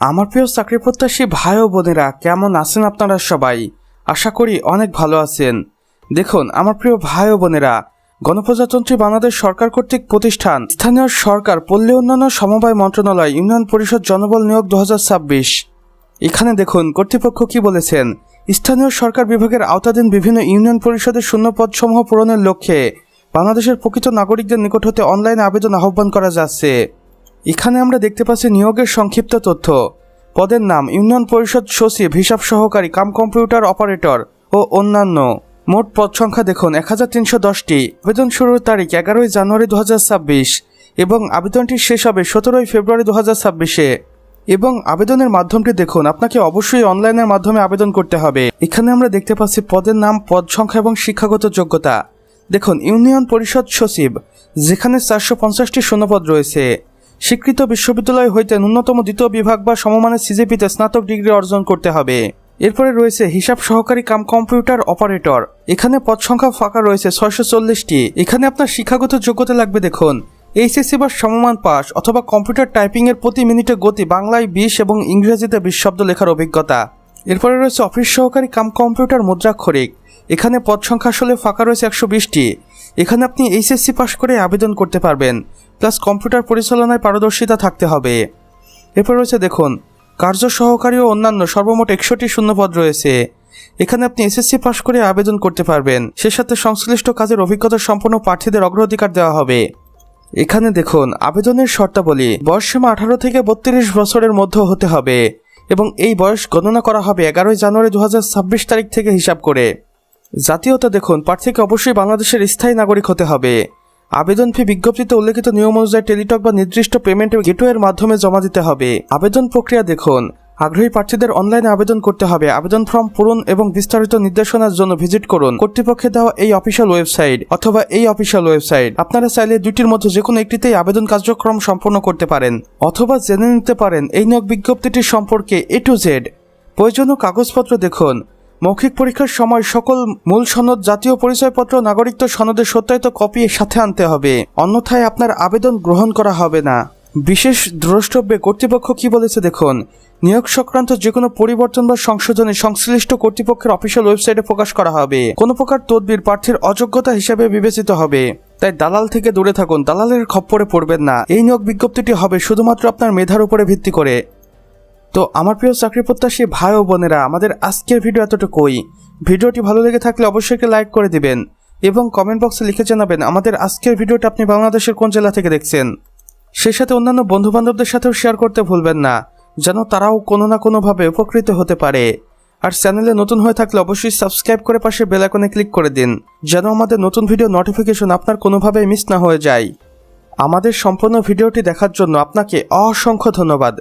আমার প্রিয় চাকরি প্রত্যাশী ভাই ও বোনেরা, কেমন আছেন আপনারা সবাই? আশা করি অনেক ভালো আছেন। দেখুন, আমার প্রিয় ভাই ও বোনেরা, গণপ্রজাতন্ত্রী বাংলাদেশ সরকার কর্তৃক প্রতিষ্ঠান, স্থানীয় সরকার, পল্লী উন্নয়ন সমবায় মন্ত্রণালয়, ইউনিয়ন পরিষদ জনবল নিয়োগ দু হাজার ছাব্বিশ। এখানে দেখুন, কর্তৃপক্ষ কি বলেছেন? স্থানীয় সরকার বিভাগের আওতাধীন বিভিন্ন ইউনিয়ন পরিষদের শূন্য পদসমূহ পূরণের লক্ষ্যে বাংলাদেশের প্রকৃত নাগরিকদের নিকট হতে অনলাইনে আবেদন আহ্বান করা যাচ্ছে। এখানে আমরা দেখতে পাচ্ছি নিয়োগের সংক্ষিপ্ত তথ্য। পদের নাম, ইউনিয়ন পরিষদ সচিব, হিসাব সহকারী, কাম কম্পিউটার অপারেটর ও অন্যান্য। মোট পদ সংখ্যা দেখুন এক হাজার তিনশো দশটি। আবেদন শুরুর তারিখ, এগারোই জানুয়ারি দু হাজার ছাব্বিশ এবং আবেদনটি শেষ হবে সতেরোই ফেব্রুয়ারি দু হাজার ছাব্বিশে। এবং আবেদনের মাধ্যমটি দেখুন, আপনাকে অবশ্যই অনলাইনের মাধ্যমে আবেদন করতে হবে। এখানে আমরা দেখতে পাচ্ছি পদের নাম, পদ সংখ্যা এবং শিক্ষাগত যোগ্যতা। দেখুন, ইউনিয়ন পরিষদ সচিব, যেখানে চারশো পঞ্চাশটি শূন্যপদ রয়েছে। স্বীকৃত বিশ্ববিদ্যালয় হইতে ন্যূনতম দ্বিতীয় বিভাগ বা সমমানের সিজিপিতে স্নাতক ডিগ্রি অর্জন করতে হবে। এরপরে রয়েছে হিসাব সহকারী কাম কম্পিউটার অপারেটর। এখানে পদ সংখ্যা ফাঁকা রয়েছে ছয়শো চল্লিশটি। এখানে আপনার শিক্ষাগত যোগ্যতা লাগবে দেখুন। এইচএসসি বা সমমান পাস অথবা কম্পিউটার টাইপিং এর প্রতি মিনিটে গতি বাংলায় বিশ এবং ইংরেজিতে বিশ শব্দ লেখার অভিজ্ঞতা। এরপরে রয়েছে অফিস সহকারী কাম কম্পিউটার মুদ্রাক্ষরিক। এখানে পদ সংখ্যা আসলে ফাঁকা রয়েছে একশো বিশটি। এখানে আপনি এইচএসসি পাশ করে আবেদন করতে পারবেন প্লাস কম্পিউটার পরিচালনায় পারদর্শিতা থাকতে হবে। এরপর রয়েছে দেখুন, কার্য সহকারী ও অন্যান্য সর্বমোট একশোটি শূন্যপদ রয়েছে। এখানে আপনি এসএসসি পাশ করে আবেদন করতে পারবেন। সে সাথে সংশ্লিষ্ট কাজের অভিজ্ঞতা সম্পন্ন প্রার্থীদের অগ্রাধিকার দেওয়া হবে। এখানে দেখুন, আবেদনের শর্তাবলী বয়সসীমা আঠারো থেকে বত্রিশ বছরের মধ্যে হতে হবে এবং এই বয়স গণনা করা হবে এগারোই জানুয়ারি দু হাজার ছাব্বিশ তারিখ থেকে হিসাব করে। জাতীয়তা দেখুন, প্রার্থীকে অবশ্যই বাংলাদেশের স্থায়ী নাগরিক হতে হবে। আবেদন ফি বিজ্ঞপ্তিতে উল্লেখিত নিয়ম অনুযায়ী টেলিটক বা নির্দিষ্ট পেমেন্ট গেটওয়ের মাধ্যমে জমা দিতে হবে। আবেদন প্রক্রিয়া দেখুন, আগ্রহী প্রার্থীদের অনলাইনে আবেদন করতে হবে। আবেদন ফর্ম পূরণ এবং বিস্তারিত নির্দেশনার জন্য ভিজিট করুন। কর্তৃপক্ষের দেওয়া এই অফিসিয়াল ওয়েবসাইট অথবা এই অফিসিয়াল ওয়েবসাইট আপনারা চাইলে দুইটির মধ্যে যে কোনো একটিতেই আবেদন কার্যক্রম সম্পন্ন করতে পারেন অথবা জেনে নিতে পারেন এই নিয়োগ বিজ্ঞপ্তিটির সম্পর্কে এ টু জেড। প্রয়োজনীয় কাগজপত্র দেখুন মৌখিক পরীক্ষার সময় সকল মূল সনদ, জাতীয় পরিচয়পত্র, নাগরিকত্ব সনদের সত্যায়িত কপি সাথে আনতে হবে। অন্যথায় আপনার আবেদন গ্রহণ করা হবে না। বিশেষ দ্রষ্টব্যে কর্তৃপক্ষ কি বলেছে দেখুন। নিয়োগ সংক্রান্ত যে কোনো পরিবর্তন বা সংশোধনে সংশ্লিষ্ট কর্তৃপক্ষের অফিসিয়াল ওয়েবসাইটে প্রকাশ করা হবে। কোনো প্রকার তদবির প্রার্থীর অযোগ্যতা হিসেবে বিবেচিত হবে। তাই দালাল থেকে দূরে থাকুন। দালালের খপ্পরে পড়বেন না। এই নিয়োগ বিজ্ঞপ্তিটি হবে শুধুমাত্র আপনার মেধার উপরে ভিত্তি করে। তো আমার প্রিয় চাকরি প্রত্যাশী ভাই ও বোনেরা, আমাদের আজকের ভিডিও এতটুকুই। ভিডিওটি ভালো লেগে থাকলে অবশ্যই লাইক করে দিবেন এবং কমেন্ট বক্সে লিখে জানাবেন আমাদের আজকের ভিডিওটা আপনি বাংলাদেশের কোন জেলা থেকে দেখছেন। সেই সাথে অন্যান্য বন্ধু বান্ধবদের সাথেও শেয়ার করতে ভুলবেন না, যেন তারাও কোনো না কোনোভাবে উপকৃত হতে পারে। আর চ্যানেলে নতুন হয়ে থাকলে অবশ্যই সাবস্ক্রাইব করে পাশে বেল আইকনে ক্লিক করে দিন, যেন আমাদের নতুন ভিডিও নোটিফিকেশন আপনার কোনোভাবেই মিস না হয়ে যায়। আমাদের সম্পূর্ণ ভিডিওটি দেখার জন্য আপনাকে অসংখ্য ধন্যবাদ।